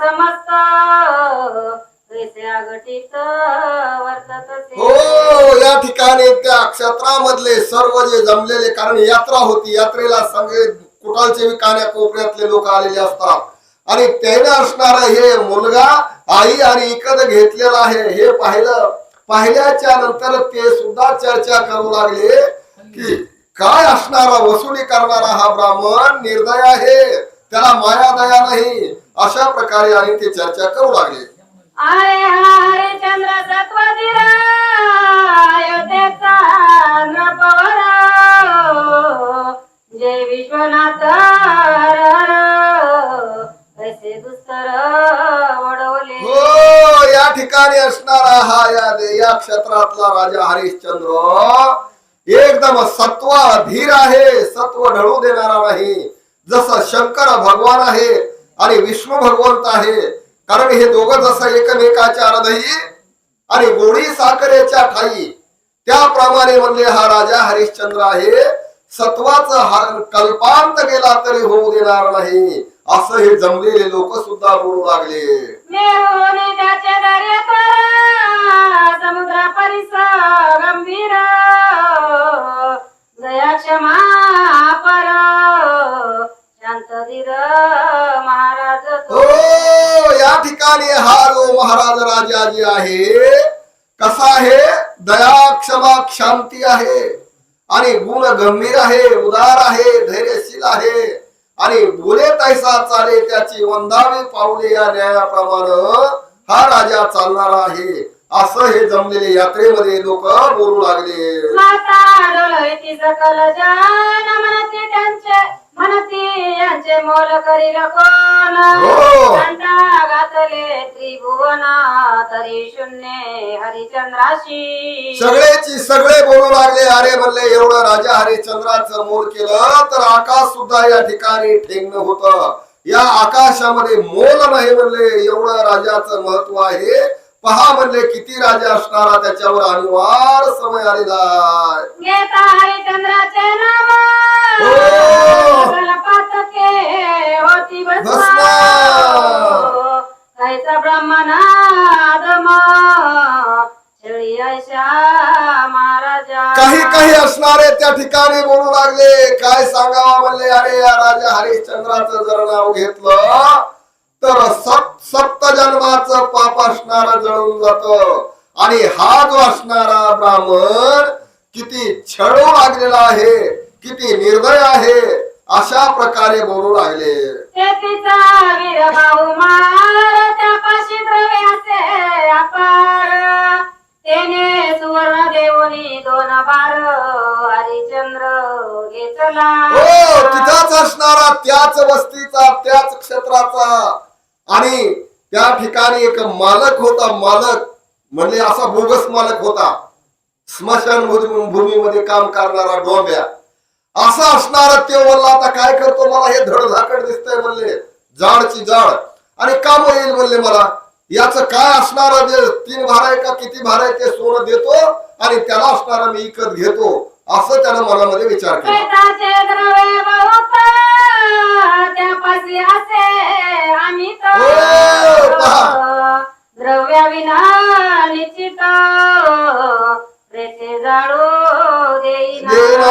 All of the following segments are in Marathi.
समस्त. कैसे वर्तत हो या ठिकाणी त्या क्षेत्रामधले सर्व जे जमलेले कारण यात्रा होती यात्रेला सगळे कुटालचे बी कोपऱ्यातले लोक आलेले असतात. आणि त्याने असणार हे मुलगा आई आणि इकत घेतलेला आहे. हे पाहिलं पाहिल्याच्या नंतर ते सुद्धा चर्चा करू लागले की काय असणारा वसुली करणारा हा ब्राह्मण निर्दय आहे. त्याला माया दया नाही अशा प्रकारे आणि ते चर्चा करू लागले. अरे नृपवर जय विश्वनाथ हर कैसे दुस्तर वडवले हो या ठिकाणी असणारा हा या या क्षेत्रातला राजा हरिश्चंद्र एकदम सत्व धीर आहे सत्व ढळू देणारा नाही. जसा शंकर भगवान आहे आणि विष्णू भगवंत आहे. कारण हे दोघं जसं एकमेकाच्या हृदयी आणि गोडी साखरेच्या ठाई. त्याप्रमाणे म्हणले हा राजा हरिश्चंद्र आहे. सत्वाचं कल्पांत गेला तरी होऊ देणार नाही. असं हे जमलेले लोक सुद्धा बोलू लागले. समुद्रा परिसर गंभीर. दया क्षमा पर महाराज हो या ठिकाणी हा जो महाराज राजा जी आहे कसा आहे? दया क्षमा शांती आहे. आणि गुण गंभीर आहे उदार आहे धैर्यशील आहे. आणि बोले तैसा चाले त्याची वंदावी पावले या न्यायाप्रमाणे हा राजा चालणारा आहे. असं हे जमलेले यात्रेमध्ये लोक बोलू लागले. माता डोलती सकल जन म्हणती त्यांचे. यांचे मोल करील कोण? हो. घंटा घातले त्रिभुवन तरी शून्य हरिचंद्राशी. सगळेची सगळे बोलू लागले अरे म्हणले एवढं राजा हरिश्चंद्राचं मोल केलं तर आकाश सुद्धा या ठिकाणी ठेंगण होत. या आकाशामध्ये मोल नाही म्हणले एवढं राजाचं महत्त्व आहे. पहा म्हणले किती राजा असणारा त्याच्यावर अनिवार समय आलेला हो. काही काही असणारे त्या ठिकाणी बोलू लागले. काय सांगावा म्हणले अरे या राजा हरिश्चंद्राचं जर नाव घेतलं तर सप्त सप्त जन्माचं पाप असणार जळून जात. आणि हा जो असणारा ब्राह्मण किती छळू लागलेला आहे किती निर्दय आहे अशा प्रकारे बोलू लागले. तेने सुवर्ण देवनी दोन बार हरिचंद्र घेतला. हो तिथंच असणारा त्याच वस्तीचा त्याच क्षेत्राचा आणि त्या ठिकाणी एक मालक होता मालक म्हणजे असा बोगस मालक होता. स्मशान भूमीमध्ये काम करणारा डोंब्या असा असणार ते म्हणला आता काय करतो मला? हे धडधाकड दिसतंय म्हणले. जाडची जाड. आणि काम येईल म्हणले मला. याच काय असणार तीन भार आहे का? किती भार आहे? ते सोनं देतो आणि त्याला असणारा मी इकत घेतो. असं त्यानं मनामध्ये विचार केला. हो, निश्चित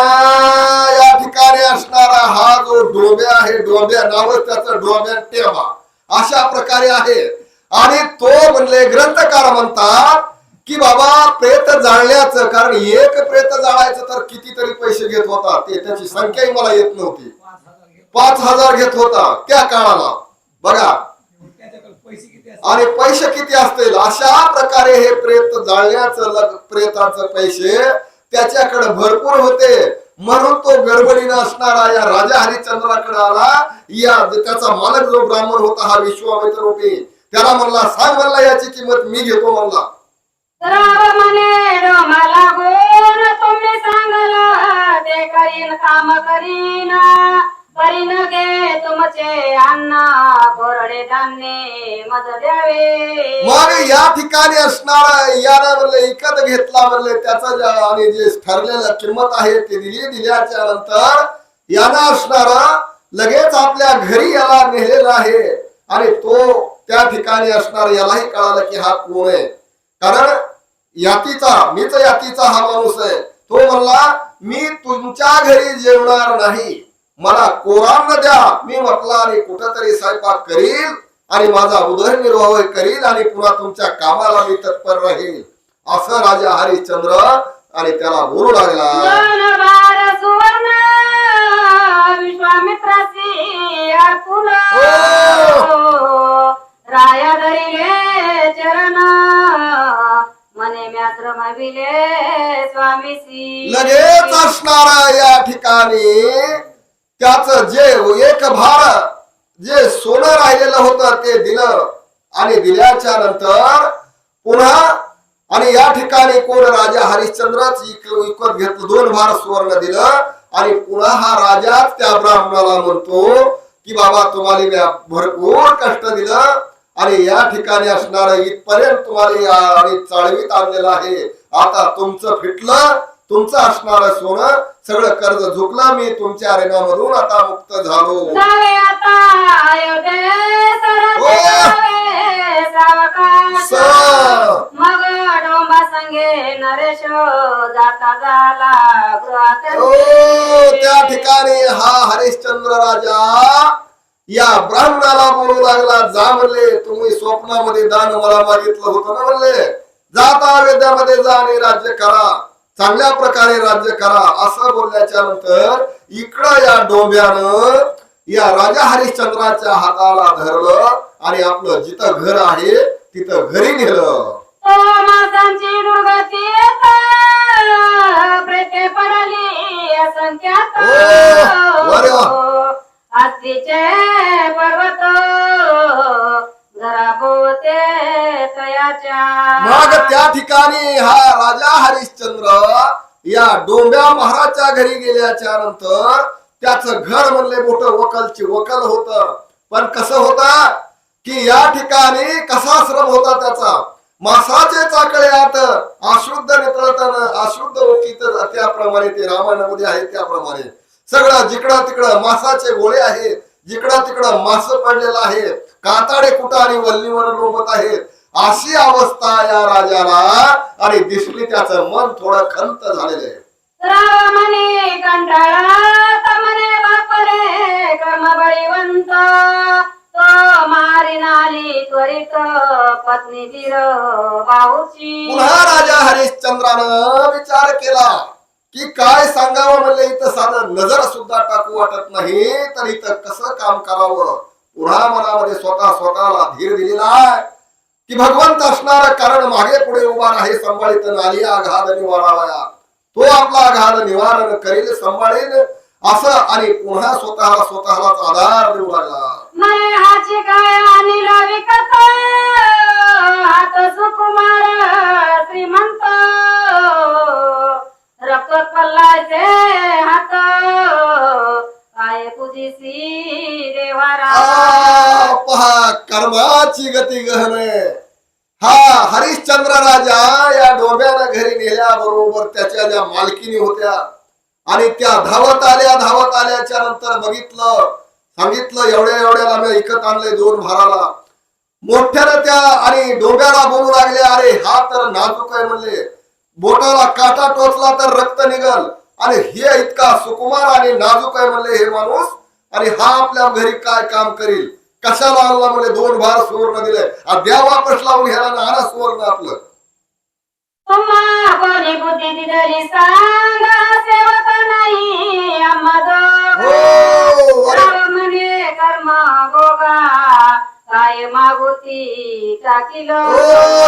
या ठिकाणी असणारा हा जो डोब्या आहे डोब्या नावच त्याचं डोब्या टेबा अशा प्रकारे आहे. आणि तो म्हणले ग्रंथकार म्हणतात की बाबा प्रेत जाळण्याचं कारण एक प्रेत जाळायचं तर कितीतरी पैसे घेत होता. ते त्याची संख्याही मला येत नव्हती. पाच हजार घेत होता त्या काळाला. बघा. आणि पैसे किती असतील? अशा प्रकारे हे प्रेत जाळण्याचं प्रेताचं पैसे त्याच्याकडे भरपूर होते. म्हणून तो गडबडीनं असणारा या राजा हरिश्चंद्राकडे आला. या त्याचा मालक जो ब्राह्मण होता हा विश्वामित्र रूपी. त्याला म्हणला सांग म्हणला याची किंमत मी घेतो म्हणला. राव म्हणे तुम्ही सांगला ते करीन काम करीन. करीन घे तुमचे कोरडे धान्य मज द्यावे. मग या ठिकाणी असणारा यानं इकत घेतला त्याचा ज्या- आणि जे ठरलेलं किंमत आहे ते दिली दिल्याच्या नंतर याला असणारा लगेच आपल्या घरी याला नेलेला आहे. आणि तो त्या ठिकाणी असणार यालाही कळालं की हा कोण आहे. कारण यातीचा मीच यातीचा हा माणूस आहे. तो म्हणला मी तुमच्या घरी जेवणार नाही. मला कोरान द्या. मी म्हटलं आणि कुठंतरी स्वयंपाक करील आणि माझा उदरनिर्वाह करील आणि पुन्हा तुमच्या कामाला मी तत्पर राहील. असं राजा हरिश्चंद्र आणि त्याला बोलू लागला. अर्पुन राया धरिले चरण. मने स्वामीसी लगेच असणारा या ठिकाणी त्याच जे एक भार जे सोनं राहिलेलं होतं ते दिलं. आणि दिल्याच्या नंतर पुन्हा आणि या ठिकाणी कोण राजा हरिश्चंद्रच इक- विकत घेतलं दोन भार सुवर्ण दिलं. आणि पुन्हा हा राजाच त्या ब्राह्मणाला म्हणतो की बाबा तुम्हाला भरपूर कष्ट दिलं. आणि या ठिकाणी असणार इथपर्यंत तुम्हाला या- आणि चाळवीत आणलेलं आहे. आता तुमचं फिटलं तुमचं असणार सोनं सगळं कर्ज झुकलं मी तुमच्या रेणामधून आता मुक्त झालो. स- मग डोंबा संगे नरेश जाता झाला गृहात. ओ त्या ठिकाणी हा हरिश्चंद्र राजा या ब्राह्मणाला बोलू लागला जा म्हणले तुम्ही स्वप्नामध्ये दान मला मागितलं होतं ना म्हणले. जाता अयोध्यामध्ये जा आणि राज्य करा. चांगल्या प्रकारे राज्य करा. असं बोलल्याच्या नंतर इकडं या डोंब्यानं या राजा हरिश्चंद्राच्या हाताला धरलं आणि आपलं जिथं घर आहे तिथं घरी नेलं. तो पर्वत घराभोवते तयाच्या मग त्या ठिकाणी हा राजा हरिश्चंद्र या डोंब्या महाराजच्या घरी गेल्याच्यानंतर त्याच घर म्हणले मोठं वकलची वकल होत. पण कसं होता की या ठिकाणी कसा श्रम होता त्याचा? मासाचे चाकळे आत अशुद्ध नितळताना अशुद्ध ओकीत त्याप्रमाणे ते रामायणामध्ये आहे त्याप्रमाणे. सगळं जिकडं तिकडं मासाचे गोळे आहेत जिकडं तिकडं मास पडलेलं आहे काताडे कुठं आणि वल्लीवर लोंबत आहेत अशी अवस्था या राजाला आणि दिसली त्याचं मन थोडं खंत झालेलं आहे. राम म्हणे कंटाळा तमने बापरे कर्म बळीवंत तो मारी नाली त्वरित पत्नी धीर पुन्हा राजा हरिश्चंद्रानं विचार केला. की काय सांगावं म्हणलं इथं साधं नजर सुद्धा टाकू वाटत नाही. तर इथं कसं काम करावं? पुन्हा मनामध्ये स्वतः स्वतःला धीर दिलेला आहे. की भगवंत असणार कारण मागे पुढे उभा आहे संभाळीत नाली आघात निवारावया. तो आपला आघात निवारण करील सांभाळेल असं आणि पुन्हा स्वतःला स्वतःलाच आधार देऊ लागला. हाची काय हात सुकुमार कर्माची गती गहन हा हरिश्चंद्र राजा या डोब्यानं घरी नेल्याबरोबर त्याच्या ज्या मालकीनी होत्या आणि त्या धावत आल्या धावत आल्याच्यानंतर बघितलं सांगितलं एवढ्या एवढ्याला मी ऐकत आणले दोन भाराला. मोठ्यानं त्या आणि डोब्याला बोलू लागले अरे हा तर नाजूक आहे म्हणले. बोटाला काटा टोचला तर रक्त निघल. आणि हे इतका सुकुमार आणि नाजूक आहे म्हणले हे माणूस आणि हा आपल्या घरी काय काम करील? कशाला आणला म्हणजे दोन भार सुवर्ण दिले? आ, द्या वापस लावून ह्याला नाना सुवर्ण आपलं. तुम्हा कोणी बुद्धी दिली सांग सेवक नाही आम्हा हो, अरे. राम म्हणे कर्म भोगा. काय मागुती टाकील हो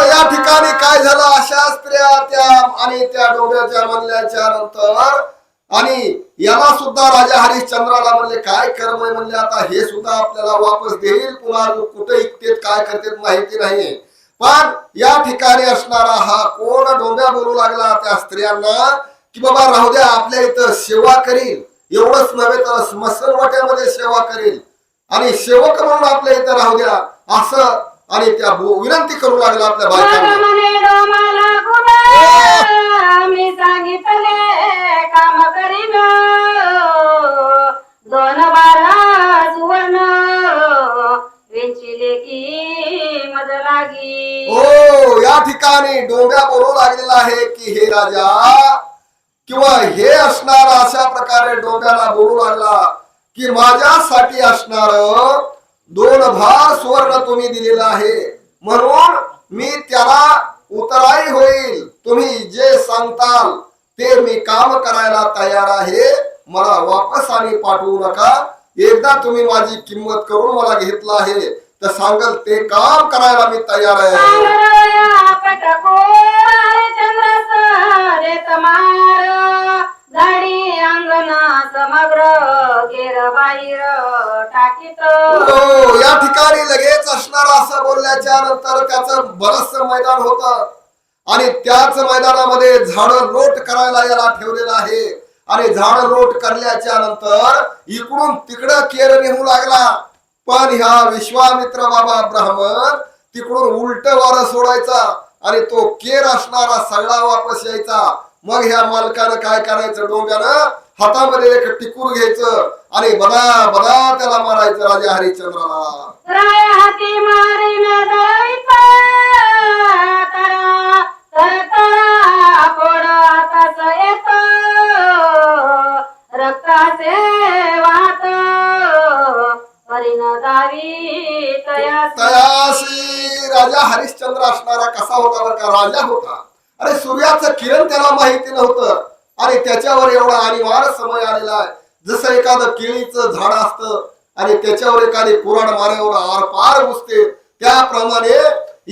या ठिकाणी काय झालं? अशा स्त्रिया त्या आणि त्या डोब्याच्या म्हणल्याच्या नंतर आणि याला सुद्धा राजा हरिश्चंद्राला म्हणले काय कर्म म्हणले आता हे सुद्धा आपल्याला वापस देईल. पुन्हा कुठे इकतेत काय करतेत माहिती नाही पण या ठिकाणी असणारा हा कोण डोंब्या बोलू लागला त्या स्त्रियांना की बाबा राहू द्या आपल्या इथं सेवा करील. एवढंच नव्हे तर स्मशान वाट्यामध्ये सेवा करील. आणि सेवक म्हणून आपल्या इथं राहू द्या. असं आणि त्या विनंती करू लागला आपल्या बायकांना. मी सांगितले काम करीन. दोन बारा सुवर्ण. वेंचिले की मज लागी. हो या ठिकाणी डोंग्या बोलू लागलेला आहे की हे राजा? किंवा हे असणार अशा प्रकारे डोंग्याला बोलू लागला की माझ्यासाठी असणार दोन भार सुवर्ण तुम्ही दिलेला आहे. म्हणून मी त्याला उतराई होईल. तुम्ही जे सांगताल ते मी काम करायला तयार आहे. मला वापस आणि पाठवू नका. एकदा तुम्ही माझी किंमत करून मला घेतलं आहे तर सांगल ते काम करायला मी तयार आहे. झाडी अंगणा समग्र गेर बाहेर टाकीत. हो या ठिकाणी लगेच असणार असं बोलल्याच्या नंतर त्याचं बरस मैदान होत. आणि त्याच मैदानामध्ये झाड रोट करायला याला ठेवलेलं आहे. आणि झाड लोट करल्याच्या नंतर इकडून तिकडं केर नेऊ लागला. पण ह्या विश्वामित्र बाबा ब्राह्मण तिकडून उलट वार सोडायचा आणि तो केर असणारा सगळा वापस यायचा. मग ह्या मालकानं काय करायचं? डोंग्यानं हातामध्ये एक टिकूर घ्यायचं आणि बदा बदा त्याला मारायचं राजा हरिश्चंद्राला. तयाशी राजा हरिश्चंद्र असणारा कसा होता बरं का? राजा होता. अरे सूर्याचं किरण त्याला माहिती नव्हतं. आणि त्याच्यावर एवढा अनिवार्य समय आलेला आहे. जसं एखादं केळीचं झाड असतं आणि त्याच्यावर एखादी कुराड माऱ्यावर आरपार घुसते त्याप्रमाणे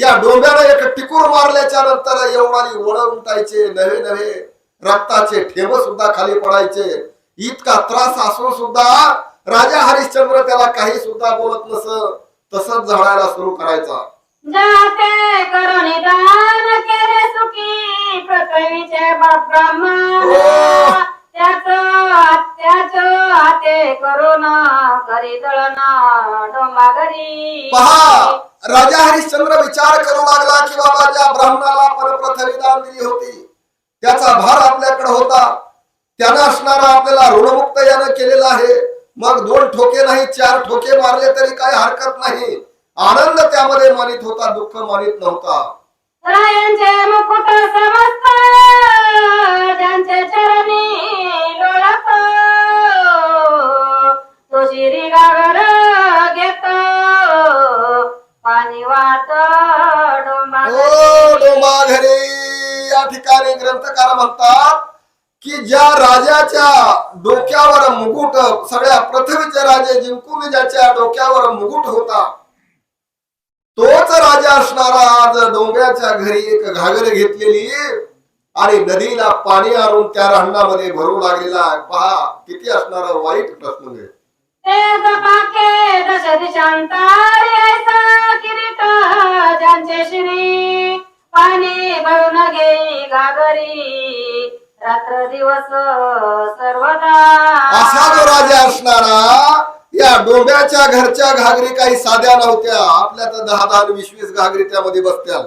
या डोंब्यानं एक टिकूर मारल्याच्या नंतर एवढाली वळ उमटायचे नवे नवे रक्ताचे ठेव सुद्धा खाली पडायचे. इतका त्रास असून सुद्धा राजा हरिश्चंद्र त्याला काही सुद्धा बोलत नस तसंच झाडायला सुरू करायचा. जाते करो निदान केले सुखी पृथ्वीचे बाप ब्राह्मण. हो. त्याच त्याच हाते करून घरी दळणा डोंबा घरी. पहा राजा हरिश्चंद्र विचार करू लागला की बाबा ज्या ब्राह्मणाला परप्रथमी दान दिली होती त्याचा भार आपल्याकडे होता. त्यानं असणारा आपल्याला ऋणमुक्त यानं केलेला आहे. मग दोन ठोके नाही चार ठोके मारले तरी काही हरकत नाही. आनंद त्यामध्ये मानित होता दुःख मानित नव्हता. रायांचे मुकुट समस्त ज्यांचे चरणी लोळत. तो शिरी गागर घेत. पाणी वाहत डोंबा घरी या ठिकाणी ग्रंथकार म्हणतात की ज्या राजाच्या डोक्यावर मुकुट सगळ्या पृथ्वीचे राजे जिंकून ज्याच्या डोक्यावर मुकुट होता तोच राजा असणारा आज डोंगराच्या घरी एक घागर घेतलेली आणि नदीला पाणी आणून त्या रांडामध्ये भरू लागलेला पहा किती असणारा वाईट प्रश्न आहे. पाणी भरून घे गागरी रात्र दिवस सर्वदा असा जो राजा असणारा या डोंब्याच्या घरच्या घागरी काही साध्या नव्हत्या. आपल्या तर दहा दहा वीस वीस घागरी त्यामध्ये बसत्या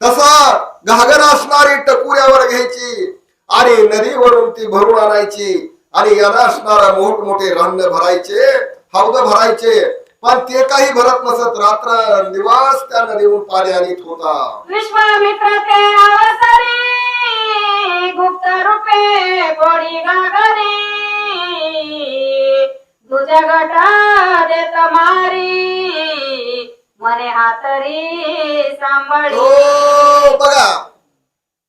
तसा घागर असणारी टकुऱ्यावर घ्यायची आणि नदीवरून ती भरून आणायची आणि याला असणारा मोठमोठे रान्न भरायचे हौद भरायचे. पण ते काही भरत नसत. रात्र दिवस त्या नदीवरून पाणी आणीत होता विश्वामित्र ते अवसरी गुप्त रूपे तुझ्या गटा देत मारी मने हातरी सांभाळी. हो, बघा.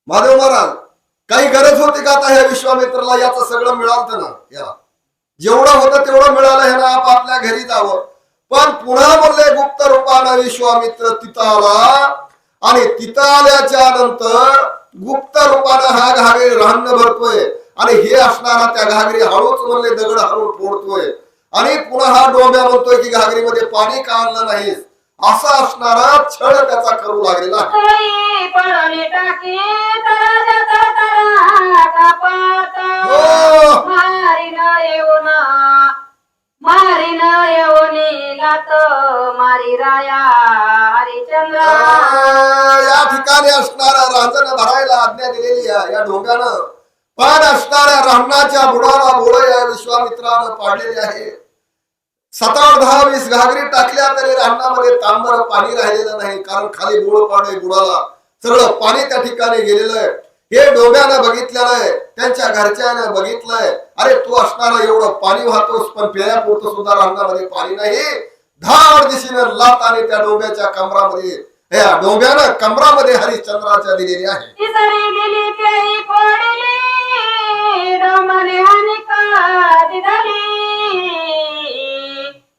माधव महाराज काही गरज होती का आता ह्या विश्वामित्राला? याचं सगळं मिळालं ना या जेवढं होतं तेवढं मिळालं हे ना आपापल्या घरी जावं. पण पुन्हा बोलले गुप्त रूपानं विश्वामित्र तिथं आला आणि तिथं आल्याच्यानंतर गुप्त रूपानं हा घागरी राहणं भरतोय. आणि हे असणारा त्या घागरी हळूच म्हणले दगड हळू फोडतोय. आणि पुन्हा हा डोंब्या म्हणतोय की घागरीमध्ये पाणी का आणलं नाहीस असा असणारा छळ त्याचा करू लागलेला हो. या ठिकाणी असणारा रांजण भरायला आज्ञा दिलेली आहे या ढोंग्यानं पण असणाऱ्या राहण्याच्या बुडाला बुड या विश्वामित्रानं पाडलेली आहे. सात दहा वीस घागरी टाकल्या तरी अन्नामध्ये तांबर पाणी राहिलेलं नाही. कारण खाली बुड पाणी बुडाला. सगळं पाणी त्या ठिकाणी गेलेलं आहे. हे डोब्यानं बघितलेलं आहे. त्यांच्या घरच्यानं बघितलंय अरे तू असणारा एवढं पाणी वाहतोस पण पिण्यापुरतं सुद्धा रांगामध्ये पाणी नाही. धाड दिशेनं लात आणि त्या डोब्याच्या कमरामध्ये या डोब्यानं कमरामध्ये हरिश्चंद्राच्या दिलेली आहे.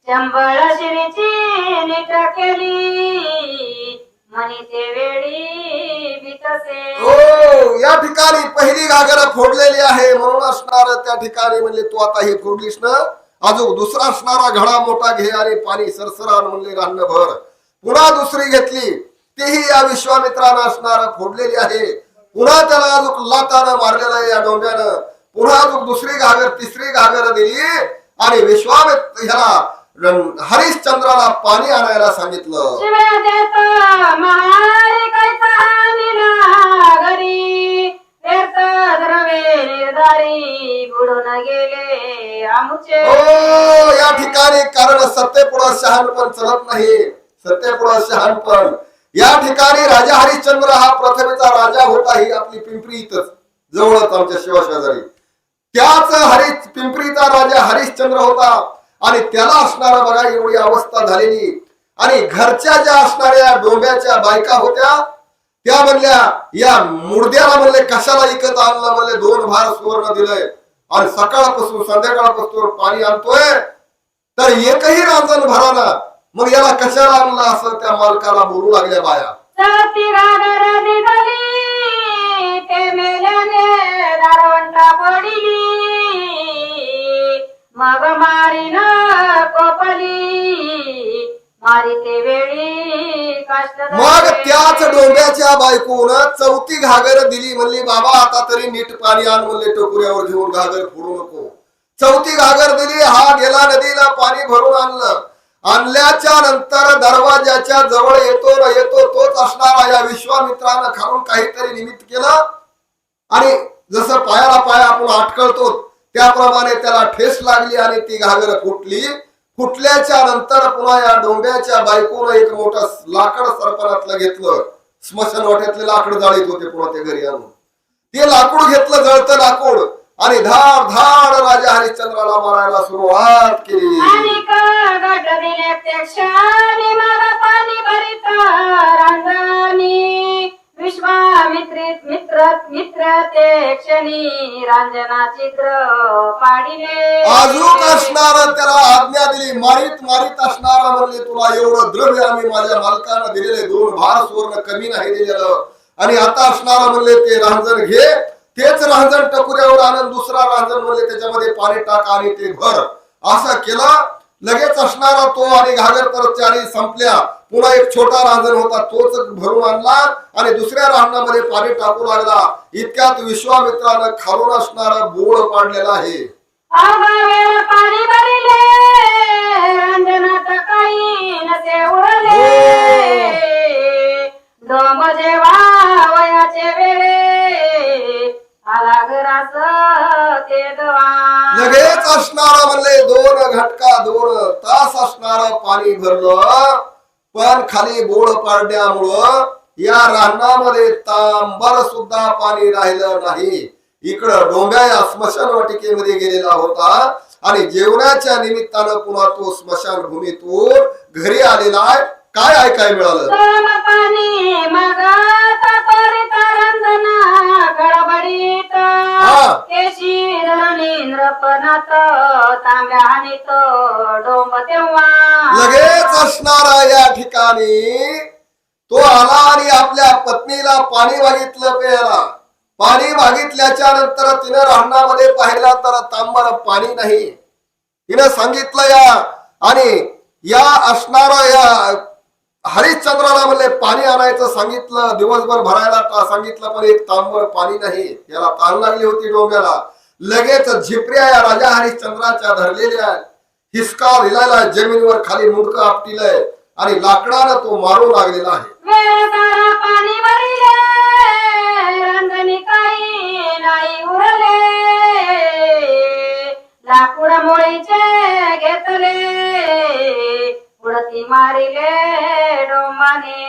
चंबळ श्रीची निट केली. ते वेळी बितसे हो या ठिकाणी पहिली घागर फोडलेली आहे. म्हणून असणार त्या ठिकाणी म्हणले तू आता हे फोडलीस ना? अजून दुसरा असणारा घडा मोठा घे आणि पाणी सरसरान म्हणले रान्न भर. पुन्हा दुसरी घेतली. तीही या विश्वामित्रानं असणार फोडलेली आहे. पुन्हा त्याला अजून लातानं मारलेलं आहे या डोंग्यानं. पुन्हा अजून दुसरी घागर तिसरी घागर दिली. आणि विश्वामित्र ह्याला हरिश्चंद्राला पाणी आणायला सांगितलं. हो या ठिकाणी कारण सत्तेपुढं शहाणपण चलत नाही. सत्तेपुढं शहाणपण या ठिकाणी राजा हरिश्चंद्र हा प्रथमेचा राजा होता ही आपली पिंपरी इथंच जवळच आमच्या शिवाशेजारी. त्याच हरि पिंपरीचा राजा हरिश्चंद्र होता. आणि त्याला असणारा बघा एवढी अवस्था झालेली. आणि घरच्या ज्या असणाऱ्या डोंब्याच्या बायका होत्या त्या म्हणल्या या मुर्द्याला म्हणले कशाला इकत आणलं? म्हणले दोन भार सुवर्ण दिलंय. आणि सकाळपासून संध्याकाळपासून पाणी आणतोय. तर एकही रांजण भराना. मग याला कशाला आणलं असं त्या मालकाला बोलू लागल्या बाया? ते मग मारीन कोपली. मारिते वेळी मग त्याच डोंब्याच्या बायकोन चौथी घागर दिली. म्हणली बाबा आता तरी नीट पाणी आण म्हणले टोकुऱ्यावर घेऊन घागर फोडू नको. चौथी घागर दिली. हा गेला नदीला पाणी भरून आणलं. आणल्याच्या नंतर दरवाजाच्या जवळ येतो ना येतो तोच असणारा या विश्वामित्रानं खाऊन काहीतरी निमित्त केलं. आणि जसं पायाला पाय आपण अटकळतो त्याप्रमाणे त्याला ठेस लागली आणि ती घागर फुटली. फुटल्याच्या नंतर पुन्हा या डोंब्याच्या बायकोनं एक मोठं लाकड सरपणातलं घेतलं. स्मशान वाट्यातले लाकड जाळीत होते पुन्हा ते घरी आणून. ते लाकूड घेतलं जळतं लाकूड आणि धाड धाड राजा हरिश्चंद्राला मारायला सुरुवात केली. पाणी विश्वामित्रित मित्र मित्र ते क्षणी रांजना चित्र पाडिले. अजून असणार त्याला आज्ञा दिली. मारित मारित असणारा म्हणले तुला एवढं द्रव्य आम्ही माझ्या मालकानं दिलेले दोन भार सुवर्ण कमी नाही दिलेलं. आणि आता असणारा म्हणले ते रांजण घे. तेच रांजण टकुऱ्यावर आणून दुसरा रांजण म्हणले त्याच्यामध्ये पाणी टाका आणि ते भर. असं केलं. लगेच असणारा तो आणि घागर परत संपल्या. पुन्हा एक छोटा रांजण होता तोच भरून आणला आणि दुसऱ्या रांजणामध्ये पाणी टाकू लागला इतक्यात विश्वामित्रानं खालून असणारा बोळ पाडलेला आहे. दवा लगेच असणारा म्हणले दोन घटका दोन तास असणार पाणी भरलं. पण खाली बोळ पाडण्यामुळं या रानामध्ये तांबर सुद्धा पाणी राहिलं नाही. इकडं डोंब्या या स्मशान वाटिकेमध्ये गेलेला होता आणि जेवणाच्या निमित्तानं पुन्हा तो स्मशान भूमीतून घरी आलेला आहे. काय ऐकाय मिळालं? लगेच असणारा या ठिकाणी तो आला आणि आपल्या पत्नीला पाणी मागितलं प्यायला. पाणी मागितल्याच्या नंतर तिनं राहण्यामध्ये पाहिला तर तांबर पाणी नाही. तिनं सांगितलं या आणि या असणारा या हरिश्चंद्राला म्हणले पाणी आणायचं सांगितलं दिवसभर भरायला सांगितलं पण एक तांबर पाणी नाही. याला ताण लागली होती डोंग्याला. लगेच झिपऱ्या या राजा हरिश्चंद्राच्या धरलेल्या हिसका लिहिलेला जमिनीवर खाली मुडकं आपटिलंय आणि लाकडानं तो मारू लागलेला आहे. लाकूड मोळीचे घेतले. उडती मारिले डोंबाने.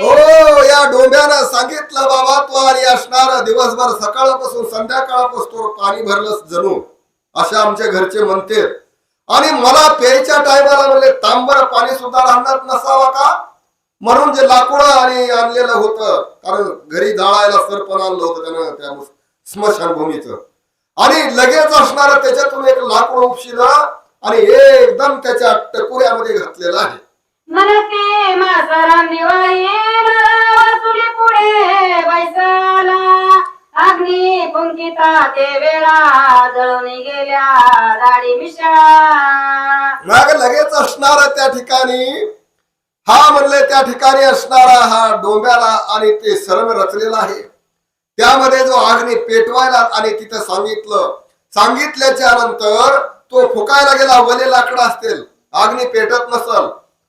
हो या डोंब्यानं सांगितलं बाबा तू आली असणार दिवसभर सकाळपासून संध्याकाळपासून पाणी भरलं जणू. असे आमच्या घरचे म्हणते आणि मला प्यायच्या टायमाला म्हणले तांबर पाणी सुद्धा राहणार नसावा का? म्हणून जे लाकूड आणि आणलेलं होतं कारण घरी जाळायला सरपण आणलं होतं त्यानं त्या स्मशानभूमीचं. आणि लगेच असणार त्याच्यातून एक लाकूड उपशिलं आणि एकदम त्याच्या टकुऱ्यामध्ये घातलेलं आहे. मनते मासरांनी वाहीन वासुली पुढे बैसाला अग्नी पुंकिता ते वेळा जळून गेल्या दाढी मिशा मग लगेच असणार त्या ठिकाणी हा म्हणले त्या ठिकाणी असणारा हा डोंब्याला आणि ते सरण रचलेला आहे. त्यामध्ये जो अग्नी पेटवायला आणि तिथं सांगितलं सांगितल्याच्या नंतर तो फुकायला गेला वले लाकड असतील अग्नी पेटत नसल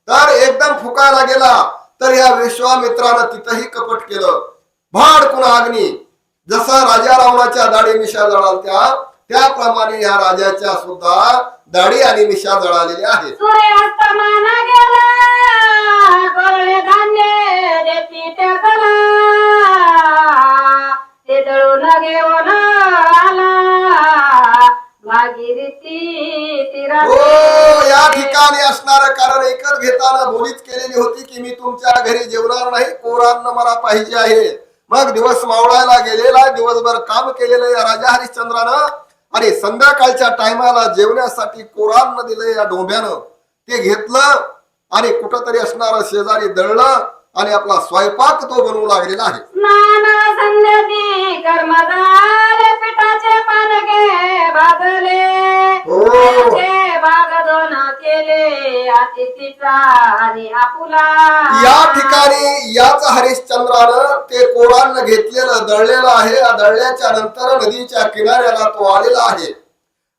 तर एकदम फुकायला गेला तर या विश्वामित्रानं तिथंही कपट केलं. भाड कुणा अग्नी? जसा राजा रावणाच्या दाढी मिशा जळालत्या त्याप्रमाणे या राजाच्या सुद्धा दाढी आणि मिशा जळालेल्या आहेत ते दळून घेऊन आला. हो या ठिकाणी असणार कारण एकच घेताना बोलीच केलेली होती की मी तुमच्या घरी जेवणार नाही कोरान्न मला पाहिजे आहे. मग दिवस मावळायला गेलेला दिवसभर काम केलेलं या राजा हरिश्चंद्रानं. आणि संध्याकाळच्या टायमाला जेवण्यासाठी कोरान्न दिलं या डोंब्यानं. ते घेतलं आणि कुठंतरी असणार शेजारी दळलं आणि आपला स्वयंपाक तो बनवू लागलेला आहे. स्नान संध्याती कर्म झाले पिठाचे पानगे भाजले. त्याचे भाग दोन केले अतिथीचा आणि आपुला. या ठिकाणी याच हरिश्चंद्रानं ते कोरान्न घेतलेलं दळलेलं आहे. दळल्याच्या नंतर नदीच्या किनाऱ्याला तो आलेला आहे.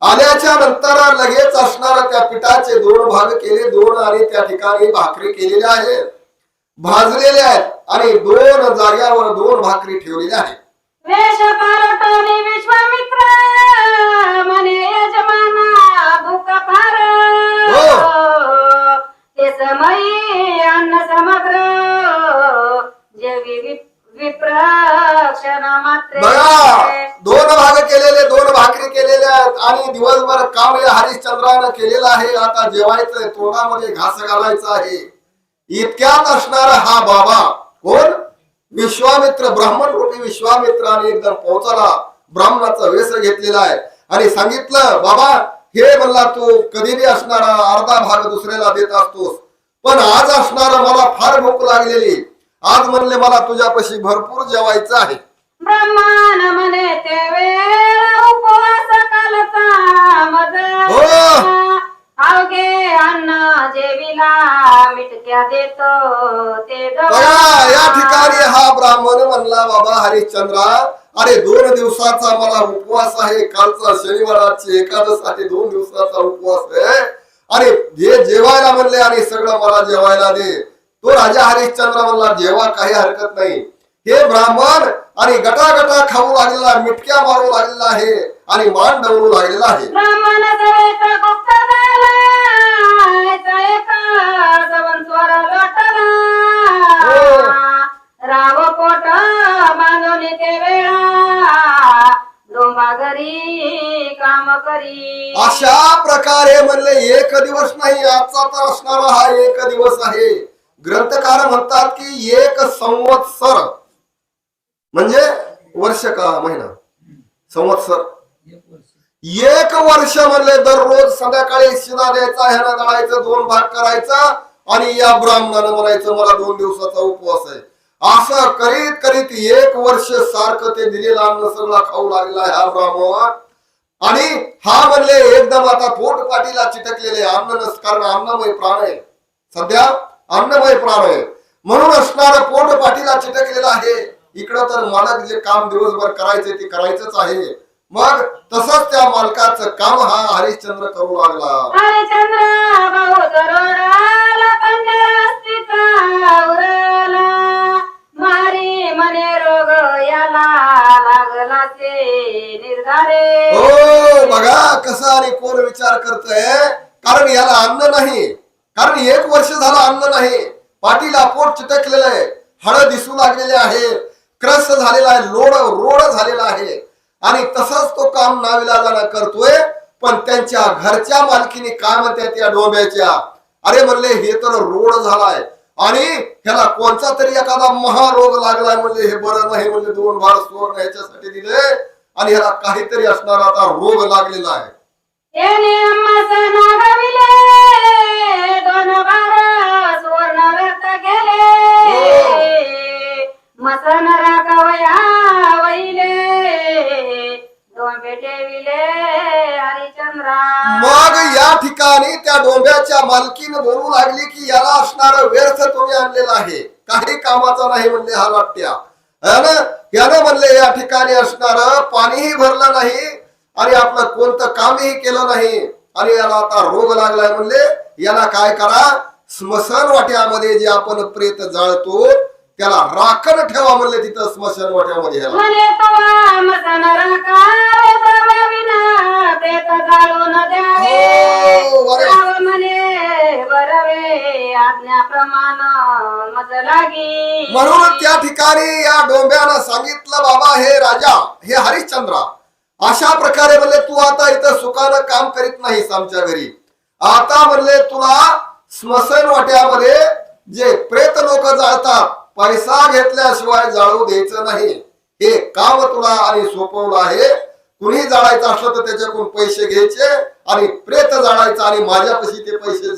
आल्याच्यानंतर लगेच असणार त्या पिठाचे दोन भाग केले. दोन आणि त्या ठिकाणी भाकरी केलेल्या आहेत. भाजलेल्या आहेत आणि दोन जाग्यावर दोन भाकरी ठेवलेल्या आहेत. वेश पारटोनी विश्वामित्र मने यजमाना भूक फार. हो. ते समयी अन्न समग्र जेवी विप- विप्रक्षण मात्र. बघा दोन भाग केलेले दोन भाकरी केलेल्या आहेत आणि दिवसभर काम या हरिश्चंद्रानं केलेलं आहे. आता जेवायचंय तोंडामध्ये घास घालायचा आहे. इतक्यात असणारा हा बाबा. कोण? विश्वामित्र ब्राह्मण रूपी विश्वामित्र आणि एकदम पोहोचला. ब्राह्मणाचा वेश घेतलेला आहे. आणि सांगितलं बाबा हे म्हणला तू कधी बी असणारा अर्धा भाग दुसऱ्याला देत असतोस. पण आज असणारा मला फार भूक लागलेली. आज म्हणले मला तुझ्यापाशी भरपूर जेवायचं आहे. ब्रह्मान म्हणे ते वेळ उपवास कालचा मज हो. अवघे अन्न जेविला मिटक्या देतो ते बघा या ठिकाणी हा ब्राह्मण म्हणला बाबा हरिश्चंद्रा अरे दोन दिवसाचा मला उपवास आहे. कालचा शनिवाराची एकादश दोन दिवसाचा उपवास आहे. आणि जे जेवायला म्हणले आणि सगळं मला जेवायला दे. तो राजा हरिश्चंद्र म्हणला जेवा काही हरकत नाही. हे ब्राह्मण आणि गटा गटा खाऊ लागलेला मिटक्या मारू लागलेला आहे. आणि मान डवरू लागलेला आहे. राव पोट ते वेळा काम करी अशा प्रकारे म्हणले एक दिवस नाही आजचा तर असणारा हा एक दिवस आहे. ग्रंथकार म्हणतात की एक संवत्सर. म्हणजे वर्ष का महिना? संवत्सर. एक वर्ष म्हणले दररोज संध्याकाळी शिदा द्यायचा ह्याला दळायचं दोन भाग करायचा आणि या ब्राह्मणानं म्हणायचं मला दोन दिवसाचा उपवास आहे. असं करीत करीत एक वर्ष सारखं ते दिलेलं अन्न सगळा खाऊ लागला आहे हा ब्राह्मण. आणि हा म्हणले एकदम आता पोट पाठीला चिटकलेले अन्न नस कारण अन्नमय प्राण आहे. सध्या अन्नमय प्राण आहे. म्हणून असणार पोट पाठीला चिटकलेलं आहे. इकडं तर मालक जे काम दिवसभर करायचे ते करायचंच आहे. मग तसंच त्या मालकाचं काम हा हरिश्चंद्र करू लागला. हो बघा कसा आणि कोण विचार करतोय. कारण याला अन्न नाही. कारण एक वर्ष झालं अन्न नाही. पाठीला पोट चिटकलेलं आहे. हाड दिसू लागलेले आहे. क्रस्त झालेला आहे. लोड रोड झालेला आहे. आणि तसंच तो काम नाविलाजानं करतोय पण त्यांच्या घरच्या मालकीने काय म्हणतात या डोंब्याच्या? अरे म्हणले हे तर रोड झालाय. आणि ह्याला कोणता तरी एखादा महारोग लागलाय म्हणले हे बरं नाही म्हणले दोन भार सुवर्ण ह्याच्यासाठी दिले. आणि ह्याला काहीतरी असणार आता रोग लागलेला आहे. दोन बार सुवर्ण गेले. मसन राखवया वैले दोन बेटे विले हरिचंद्रा. मग या ठिकाणी त्या डोंब्याच्या मालकीनं बोलू लागली की याला असणार व्यर्थ तुम्ही आणलेला आहे. काही कामाचा नाही म्हणले हा लाट्या यानं म्हणले या ठिकाणी असणार पाणीही भरलं नाही आणि आपलं कोणतं कामही केलं नाही. आणि याला आता रोग लागलाय म्हणले. याला काय करा? स्मशान वाट्यामध्ये जे आपण प्रेत जाळतो त्याला राखण ठेवा म्हणले तिथं स्मशान वाट्यामध्ये हो, म्हणून त्या ठिकाणी या डोंब्यानं सांगितलं बाबा हे राजा हे हरिश्चंद्रा अशा प्रकारे म्हणले तू आता इथं सुखानं काम करीत नाहीस आमच्या घरी. आता म्हणले तुला स्मशान वाट्यामध्ये जे प्रेत लोक जाळतात पैसा घेतल्याशिवाय जाळू द्यायचं नाही. हे काम तुला आणि सोपवलं आहे. कुणी जाळायचं असलं तर त्याच्याकडून पैसे घ्यायचे आणि प्रेत जाळायचं आणि माझ्यापाशी ते पैसे